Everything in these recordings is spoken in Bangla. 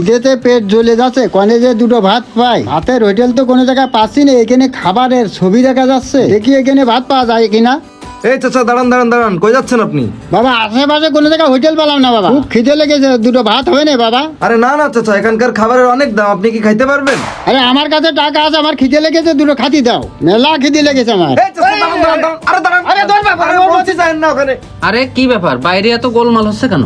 ঈদেতে পেট জ্বলে যাচ্ছে কনে যে দুটো ভাত পাই ভাতের হোটেল তো কোনো জায়গায় পাচ্ছি না এখানে খাবারের ছবি দেখা যাচ্ছে। দেখি এখানে ভাত পাওয়া যায় কিনা। এই চাচা দাঁড়ান দাঁড়ান দাঁড়ান কই যাচ্ছেন আপনি? বাবা আশেপাশে কোনো জায়গায় হোটেল পেলাম না বাবা। খুব খিদে লেগেছে দুটো ভাত হবে না বাবা। আরে না না চাচা এখানকার খাবারের অনেক দাম আপনি কি খাইতে পারবেন? আরে আমার কাছে টাকা আছে আমার খিদে লেগেছে দুটো খাতি দাও। মেলা খিদে লেগেছে আমার। এই চাচা দাঁড়ান দাঁড়ান দাঁড়ান। আরে দাঁড়ান আরে দাঁড়ান আরে বলছি না ওখানে। আরে কি ব্যাপার? বাইরে এত গোলমাল হচ্ছে কেন?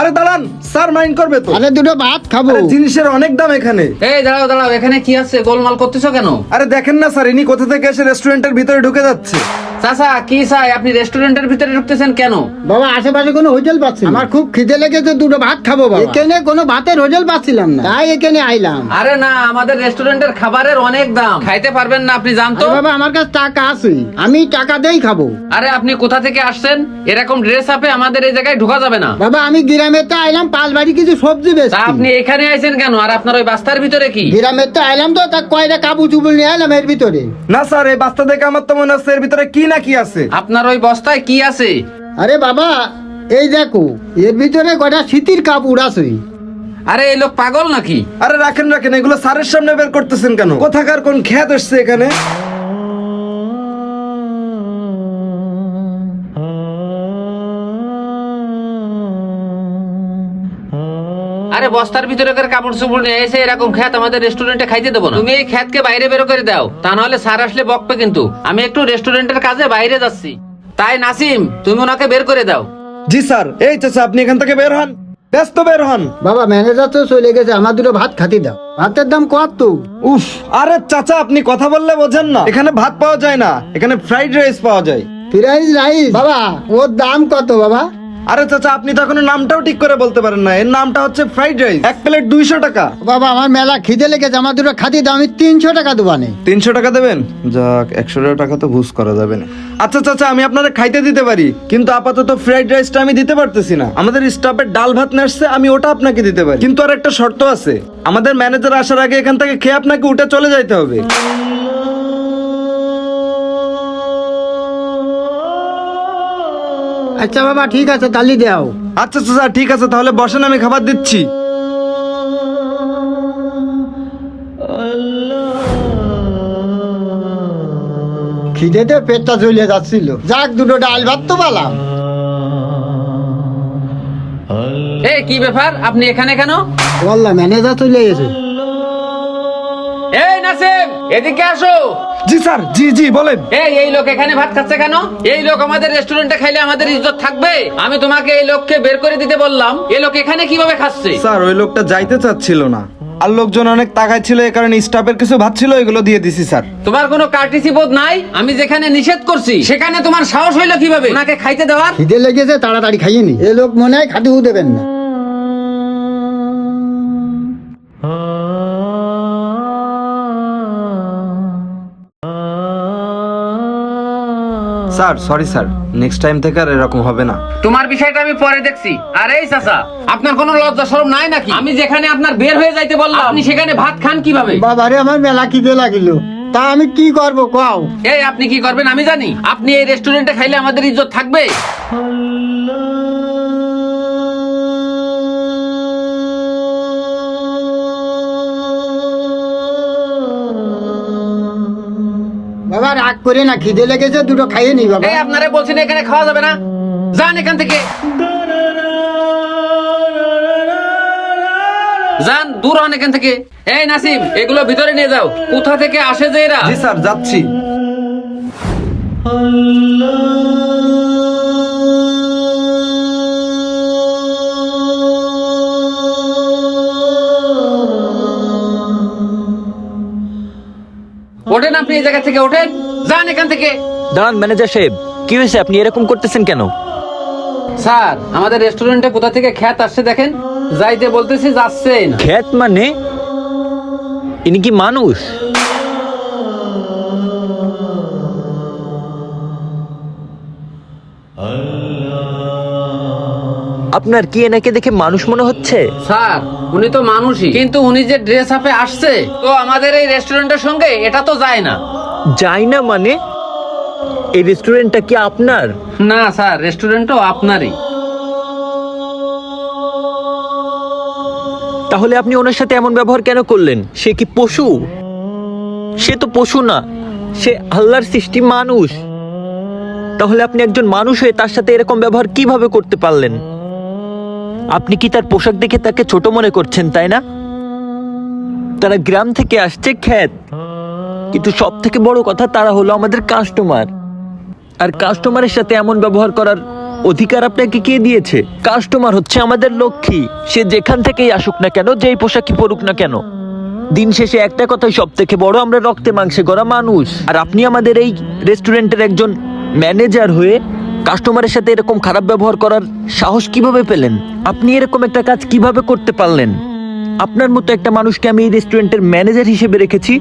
আরে দাঁড়ান স্যার মাইন্ড করবে তো। আরে দুটো ভাত খাব। আরে জিনিসের অনেক দাম এখানে। এই দাঁড়াও দাঁড়াও এখানে কি আছে? গোলমাল করতেছো কেন? আরে দেখেন না স্যার ইনি কোথা থেকে এসে রেস্টুরেন্টের ভিতরে ঢুকে যাচ্ছে। চাচা কি চাই? আপনি রেস্টুরেন্টের ভিতরে ঢুকতেছেন কেন? বাবা আশেপাশে কোনো হোটেল পাচ্ছি আমার খুব খিদে লেগেছে দুটো ভাত খাব বাবা। এখানে কোনো ভাতের হোটেল পাচ্ছিলাম না। তাই এখানে আইলাম। আরে না আমাদের রেস্টুরেন্টের খাবারের অনেক দাম। খাইতে পারবেন না আপনি জানতো? বাবা আমার কাছে টাকা আছে আমি টাকা দেই খাব। আরে আপনি কোথা থেকে আসছেন? এরকম ড্রেস আপে আমাদের এই জায়গায় ঢোকা যাবে না। বাবা আমি গ্রামের তো আইলাম পাঁচ বাড়ি কিছু সবজি বেচছি। আপনি এখানে আইছেন কেন? আর আপনার ওই বাস্তার ভিতরে কি? গ্রামের তো আইলাম তো তা কয়টা কাবু চুবুল নিয়ে আইলাম এর ভিতরে? না স্যার এই বাস্তা দেখে আমার তো মনে হচ্ছে এর ভিতরে কি না কি আছে? আপনার ওই বস্তায় কি আছে? আরে বাবা এই দেখো এর ভিতরে কটা শীতির কাপড় আছে আরে এই লোক পাগল নাকি? আরে রাখেন রাখেন এগুলো সারের সামনে বের করতেছেন কেন? কোথাকার কোন খ্যাত এসছে এখানে? আরে বস্তার ভিতরে করে কাপড় চোপড় নিয়ে এসে এরকম খ্যাত আমাদের রেস্টুরেন্টে খাইতে দেবো না। তুমি এই খ্যাতকে বাইরে বের করে দাও তা নাহলে স্যার আসলে বকবে কিন্তু। আমি একটু রেস্টুরেন্টের কাজে বাইরে যাচ্ছি। তাই নাসিম তুমি ওনাকে বের করে দাও। জি স্যার এই চাচা আপনি এখান থেকে বের হন। ব্যস্ত বের হন। বাবা ম্যানেজার তো চলে গেছে আমার দুটো ভাত খাতি দাও। ভাতের দাম কত? উফ আরে চাচা আপনি কথা বললে বোঝেন না। এখানে ভাত পাওয়া যায় না এখানে ফ্রাইড রাইস পাওয়া যায়। প্রাইস রাইস বাবা ওর দাম কত বাবা? আরে চাচা আপনি তো এখনও নামটাও ঠিক করে বলতে পারেন না। এর নামটা হচ্ছে ফ্রাইড রাইস। এক প্লেট দুইশো টাকা। বাবা আমার মেলা খিদে লেগেছে আমার দুটো খাতি দাও আমি তিনশো টাকা দেবো দোকানে তিনশো টাকা দেবেন? যাক একশো টাকা তো ঘুষ করা যাবে না। আচ্ছা চাচা আমি আপনারা খাইতে দিতে পারি কিন্তু আপাতত ফ্রাইড রাইসটা আমি দিতে পারতেছি না। আমাদের স্টাফের ডাল ভাত নাসছে আমি ওটা আপনাকে দিতে পারি। কিন্তু আর একটা শর্ত আছে। আমাদের ম্যানেজার আসার আগে এখান থেকে খেয়ে আপনাকে উঠে চলে যাইতে হবে। আচ্ছা বাবা ঠিক আছে তালি দাও। আচ্ছা চাচা ঠিক আছে তাহলে বসেন আমি খাবার দিচ্ছি। খিদেতে পেটটা জ্বলে যাচ্ছিল। যাক দুটো ডাল ভাত তো পালাম। এই কি ব্যাপার? আপনি এখানে কেন? বললাম ম্যানেজার চলে গেছে। নাসিম এদিকে আসো। জি স্যার জি জি বলেন। এই এই লোক এখানে ভাত খাচ্ছে কেন? এই লোক আমাদের রেস্টুরেন্টে খাইলে আমাদের ইজ্জত থাকবে? আমি তোমাকে এই লোককে বের করে দিতে বললাম। এই লোক এখানে কীভাবে খাচ্ছে? স্যার ওই লোকটা যাইতে চাচ্ছিল না। আর লোকজন অনেক টাকায় ছিল এই কারণে স্টাফের কিছু ভাত ছিল এগুলো দিয়ে দিছি স্যার। তোমার কোনো কার্টিসি বোধ নাই? আমি যেখানে নিষেধ করছি সেখানে তোমার সাহস হইল কীভাবে? ওনাকে খাইতে দেওয়ার? খিদে লেগেছে তাড়াতাড়ি খাইয়ে নি। এ লোক মনে হয় খাটিও দেবেন না। Sir sorry sir. Next time থেকে আর এরকম হবে না। তোমার বিষয়টা আমি পরে দেখছি। আর এই চাচা আপনার কোনো লজ্জা শরম নাই নাকি? আমি যেখানে আপনার বের হয়ে যাইতে বললাম। আপনি সেখানে ভাত খান কীভাবে? বাবারে আমার মেলা খিদে লাগিল। তা আমি কি করব কও? এই আপনি কি করবেন আমি জানি। আপনি এই রেস্টুরেন্টে খাইলে আমাদের ইজ্জত থাকবে? বাবা রাগ করে না খিদে লেগেছে দুটো খাইয়ে নি বাবা। এই আপনারা বলছেন এখানে খাওয়া যাবে না? যান এখান থেকে। যান দূর হন এখান থেকে। এই নাসিম এগুলো ভিতরে নিয়ে যাও। কোথা থেকে আসে যে এরা? জি স্যার যাচ্ছি। ওঠেন আপনি এই জায়গা থেকে ওঠেন। যান এখান থেকে। দাঁড়ান ম্যানেজার সাহেব কি হয়েছে? আপনি এরকম করতেছেন কেন? স্যার আমাদের রেস্টুরেন্টে কোথা থেকে খ্যাত আসছে দেখেন? যাইতে বলতেছি যাচ্ছে না। খ্যাত মানে? ইনি কি মানুষ? আপনার কি এনাকে দেখে মানুষ মনে হচ্ছে? স্যার উনি তো মানুষই। কিন্তু উনি যে ড্রেস আপে আসছে তো আমাদের এই রেস্টুরেন্টের সঙ্গে এটা তো যায় না। যাই না মানে? এই রেস্টুরেন্টটা কি আপনার? না স্যার রেস্টুরেন্টও আপনারই। তাহলে আপনি ওনার সাথে এমন ব্যবহার কেন করলেন? সে কি পশু? সে তো পশু না সে আল্লাহর সৃষ্টি মানুষ। তাহলে আপনি একজন মানুষ হয়ে তার সাথে এরকম ব্যবহার কীভাবে করতে পারলেন? আপনি কি তার পোশাক দেখে তাকে ছোট মনে করছেন, তাই না? তারা গ্রাম থেকে আসছে খ্যাত কিন্তু সব থেকে বড় কথা, তারা হলো আমাদের কাস্টমার আর কাস্টমারের সাথে এমন ব্যবহার করার অধিকার আপনাকে কে দিয়েছে? কাস্টমার হচ্ছে আমাদের লক্ষ্মী। সে যেখান থেকেই আসুক না কেন, যেই পোশাকই পরুক না কেন। দিন শেষে একটা কথাই সব থেকে বড়, আমরা রক্তে মাংসে গড়া মানুষ। আর আপনি আমাদের এই রেস্টুরেন্টের একজন ম্যানেজার হয়ে কাস্টমারের সাথে এরকম খারাপ ব্যবহার করার সাহস কীভাবে পেলেন? আপনি এরকম একটা কাজ কীভাবে করতে পারলেন? আপনার মতো একটা মানুষকে আমি এই রেস্টুরেন্টের ম্যানেজার হিসেবে রেখেছি,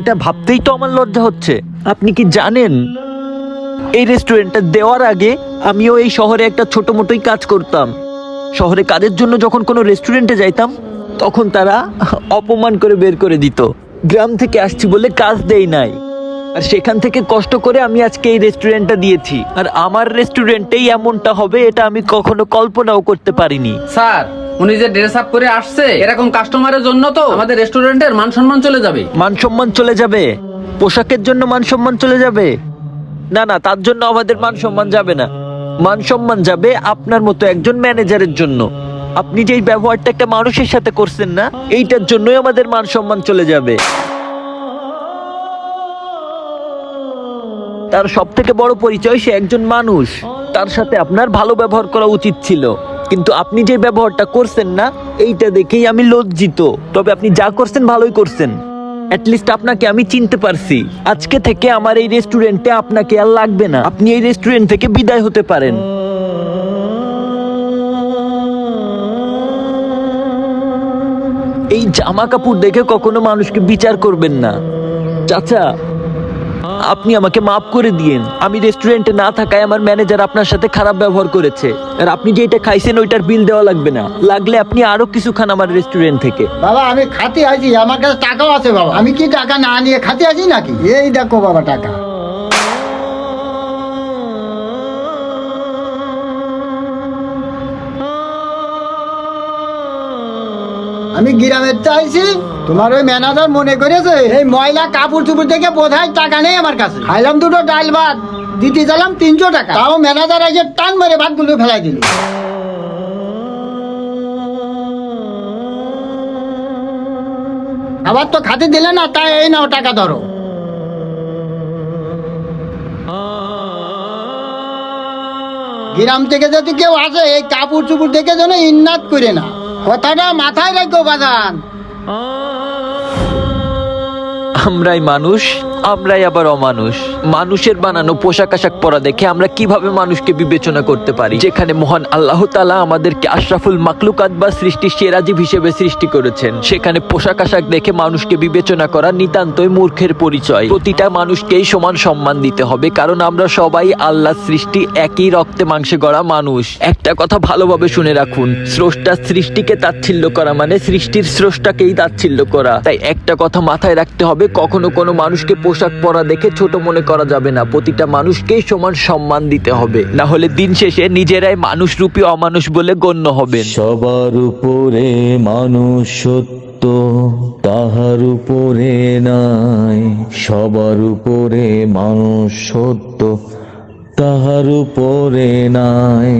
এটা ভাবতেই তো আমার লজ্জা হচ্ছে। আপনি কি জানেন, এই রেস্টুরেন্টটা দেওয়ার আগে আমিও এই শহরে একটা ছোট মোটোই কাজ করতাম। শহরে কাজের জন্য যখন কোনো রেস্টুরেন্টে যাইতাম, তখন তারা অপমান করে বের করে দিত। গ্রাম থেকে আসছি বলে কাজ দেই নাই। আর সেখান থেকে কষ্ট করে আমি আজকে এই রেস্টুরেন্টটা দিয়েছি। আর আমার রেস্টুরেন্টেই এমনটা হবে এটা আমি কখনো কল্পনাও করতে পারিনি। স্যার উনি যে ড্রেস আপ করে আসছে এরকম কাস্টমারের জন্য তো আমাদের রেস্টুরেন্টের মান সম্মান চলে যাবে। মান সম্মান চলে যাবে? পোশাকের জন্য মান সম্মান চলে যাবে? না না তার জন্য আমাদের মান সম্মান যাবে না। মান সম্মান যাবে আপনার মতো একজন ম্যানেজারের জন্য। আপনি যেই ব্যবহারটা একটা মানুষের সাথে করছেন না এইটার জন্যই আমাদের মান সম্মান চলে যাবে। তার সব থেকে বড় পরিচয় সে একজন মানুষ। তার সাথে আপনার ভালো ব্যবহার করা উচিত ছিল। কিন্তু আপনি যে ব্যবহারটা করছেন না, এইটা দেখেই আমি লজ্জিত। তবে আপনি যা করছেন ভালোই করছেন। অ্যাটলিস্ট আপনাকে আমি চিনতে পারছি। আজকে থেকে আমার এই রেস্টুরেন্টে আপনাকে আর লাগবে না। আপনি এই রেস্টুরেন্ট থেকে বিদায় হতে পারেন। এই জামা কাপড় দেখে কখনো মানুষকে বিচার করবেন না। চাচা আপনি আমাকে মাফ করে দিয়েন। আমি রেস্টুরেন্টে না থাকায় আমার ম্যানেজার আপনার সাথে খারাপ ব্যবহার করেছে। আর আপনি যেটা খাইছেন, ওইটার বিল দেওয়া লাগবে না। লাগলে আপনি আরও কিছু খান আমার রেস্টুরেন্ট থেকে। বাবা, আমি খাতে আছি, আমার কাছে টাকাও আছে বাবা। আমি কি টাকা না নিয়ে খাতে আছি নাকি? এই দেখো বাবা, টাকা। আমি গ্রামের চাইছি, তোমার ওই ম্যানেজার মনে করেছে, এই ময়লা কাপড় চুপড় থেকে বোধহয় টাকা নেই আমার কাছে। খাইলাম দুটো ডাল ভাত, দিতে গেলাম তিনশো টাকা। তাও ম্যানেজার এসে টান মেরে ভাতগুলো ফেলাই দিল। আবার তো খাতে দিলে না, তাই এই নাও টাকা ধরো। গ্রাম থেকে যদি কেউ আসে, এই কাপড় চুপুর দেখে যেন ইন্নাত করে না। কথাটা মাথায় রাখো বাজান। আমরাই মানুষ আমরাই আবার অমানুষ। মানুষের বানানো পোশাক আশাক পরা দেখে আমরা কীভাবে মানুষকে বিবেচনা করতে পারি? যেখানে মহান আল্লাহ তালা আমাদেরকে আশরাফুল মাকলুকাত বা সৃষ্টির সেরাজীব হিসেবে সৃষ্টি করেছেন। সেখানে পোশাক আশাক দেখে মানুষকে বিবেচনা করা নিতান্তই মূর্খের পরিচয়। প্রতিটা মানুষকেই সমান সম্মান দিতে হবে, কারণ আমরা সবাই আল্লাহ সৃষ্টি, একই রক্তে মাংসে গড়া মানুষ। একটা কথা ভালোভাবে শুনে রাখুন স্রষ্টার সৃষ্টিকে তাচ্ছিল্য করা মানে সৃষ্টির স্রষ্টাকেই তাচ্ছিল্য করা। তাই একটা কথা মাথায় রাখতে হবে, কখনো কোনো মানুষকে পোশাক পরা দেখে ছোট মনে করা যাবে না। প্রতিটা মানুষকেই সমান সম্মান দিতে হবে। না হলে দিন শেষে নিজেরাই মানুষ রূপী অমানুষ বলে গণ্য হবে সবার উপরে মানুষ সত্য তাহার উপরে নাই। সবার উপরে মানুষ সত্য তাহার উপরে নাই।